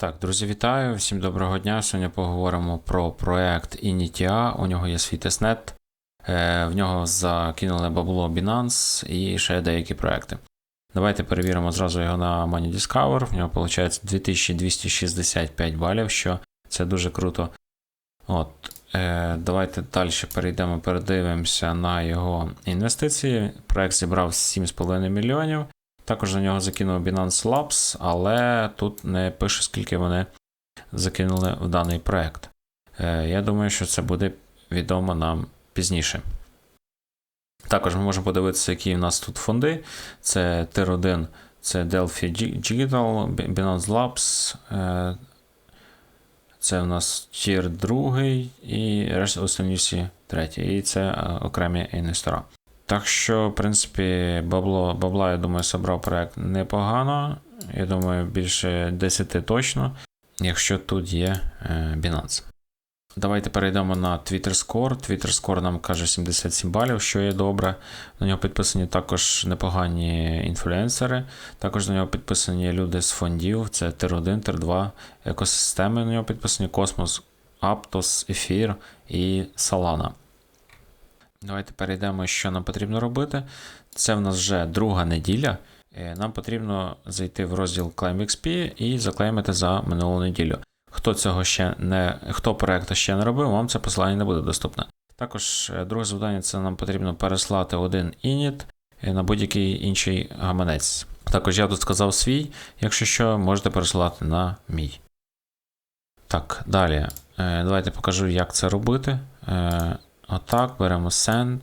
Так, друзі, вітаю! Всім доброго дня. Сьогодні поговоримо про проект Initia. У нього є свій тестнет. Е, В нього закинули бабло Binance і ще деякі проекти. Давайте перевіримо зразу його на Money Discover. В нього виходить 2265 балів, що це дуже круто. От, е, Давайте далі перейдемо, передивимося на його інвестиції. Проект зібрав 7,5 мільйонів. Також на нього закинув Binance Labs, але тут не пише, скільки вони закинули в даний проект. Е, Я думаю, що це буде відомо нам пізніше. Також ми можемо подивитися, які в нас тут фонди. Це Tier 1, це Delphi Digital, Binance Labs, е, це у нас Tier 2 і решта всі третій. І це е, окремі інвестора. Так що, в принципі, бабло, бабла, я думаю, собрав проект непогано. Я думаю, більше 10 точно, якщо тут є е, Binance. Давайте перейдемо на Twitter Score. Twitter Score нам каже 77 балів, що є добре. На нього підписані також непогані інфлюенсери. Також на нього підписані люди з фондів. Це Tier 1, Tier 2 екосистеми. На нього підписані Cosmos, Aptos, Ефір і Solana. Давайте перейдемо, що нам потрібно робити. Це в нас вже друга неділя. Е, Нам потрібно зайти в розділ Claim XP і заклеймити за минулу неділю. Хто цього ще не, хто проекту ще не робив, вам це посилання не буде доступне. Також е, друге завдання це нам потрібно переслати один ініт на будь-який інший гаманець. Також я тут сказав свій, якщо що, можете переслати на мій. Так, далі. Е, Давайте покажу, як це робити. Отак, беремо Send,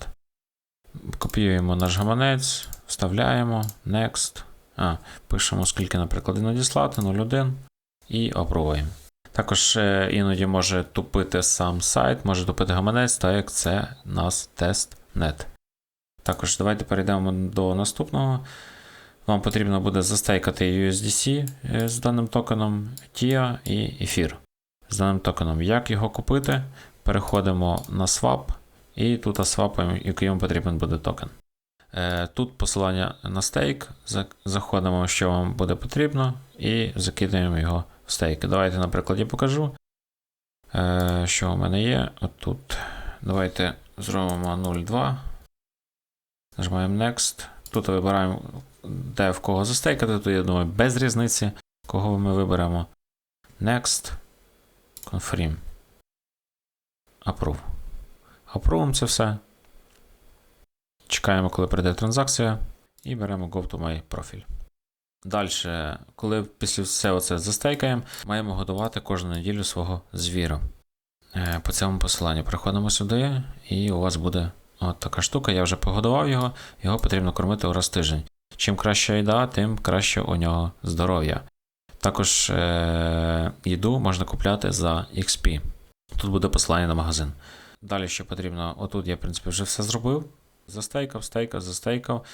копіюємо наш гаманець, вставляємо, Next. А, Пишемо, скільки, наприклад, надіслати, 0,1 і опробуємо. Також е, іноді може тупити сам сайт, може тупити гаманець, так як це у нас тестнет. Також давайте перейдемо до наступного. Вам потрібно буде застейкати USDC е, з даним токеном TIA і ефір з даним токеном. Як його купити? Переходимо на swap, і тут свапаємо, який вам потрібен буде токен. Е, Тут посилання на стейк. Заходимо, що вам буде потрібно, і закидаємо його в стейк. Давайте на прикладі покажу, е, що у мене є. От Давайте зробимо 0,2. Нажимаємо Next. Тут вибираємо, де в кого застейкати. Тут, я думаю, без різниці, кого ми виберемо. Next. Confirm. Approve. Апрувом це все. Чекаємо, коли прийде транзакція, і беремо Go to My профіль. Далі, коли після все це застейкаємо, маємо годувати кожну неділю свого звіра. Е, по цьому посиланню приходимо сюди, і у вас буде от така штука. Я вже погодував його, його потрібно кормити раз в тиждень. Чим краща їда, тим краще у нього здоров'я. Також е- їду можна купляти за XP. Тут буде посилання на магазин. Далі що потрібно, отут я, в принципі, вже все зробив. Застейкав, стейкав, застейкав,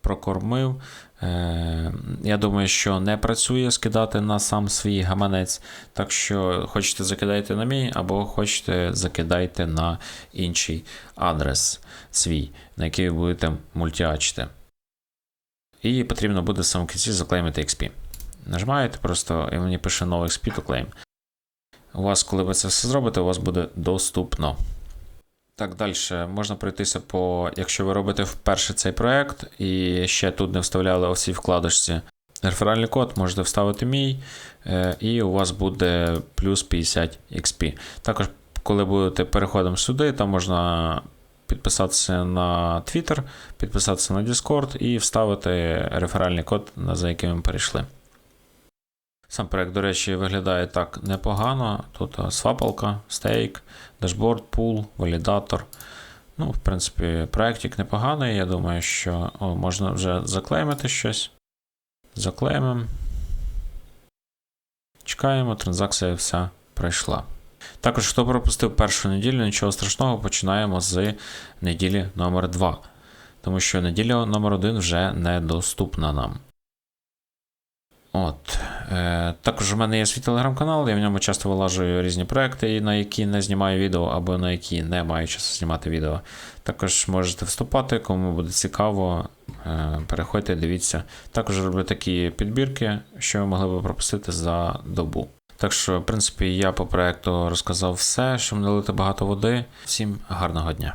прокормив. Е, Я думаю, що не працює скидати на сам свій гаманець. Так що хочете закидайте на мій, або хочете закидайте на інший адрес свій, на який ви будете мультіачити. І потрібно буде в самому кінці заклеймити XP. Нажимаєте просто, і мені пише no XP to claim. У вас, коли ви це все зробите, у вас буде доступно. Так, далі можна пройтися по, якщо ви робите вперше цей проект і ще тут не вставляли усі вкладочці. Реферальний код можете вставити мій, е, і у вас буде плюс 50 XP. Також, коли будете переходом сюди, там можна підписатися на Twitter, підписатися на Discord і вставити реферальний код, за яким ви перейшли. Сам проект, до речі, виглядає так непогано. Тут свапалка, стейк, дашборд, пул, валідатор. Ну, в принципі, проєктик непоганий. Я думаю, що о, можна вже заклеймити щось. Заклеймимо. Чекаємо, транзакція вся пройшла. Також, хто пропустив першу неділю, нічого страшного, починаємо з неділі номер 2 Тому що неділя номер 1 вже недоступна нам. От. Е, Також у мене є свій телеграм-канал, я в ньому часто вилажую різні проекти, на які не знімаю відео, або на які не маю часу знімати відео. Також можете вступати, кому буде цікаво, е, переходьте, дивіться. Також роблю такі підбірки, що ви могли би пропустити за добу. Так що, в принципі, я по проекту розказав все, щоб не лити багато води. Всім гарного дня.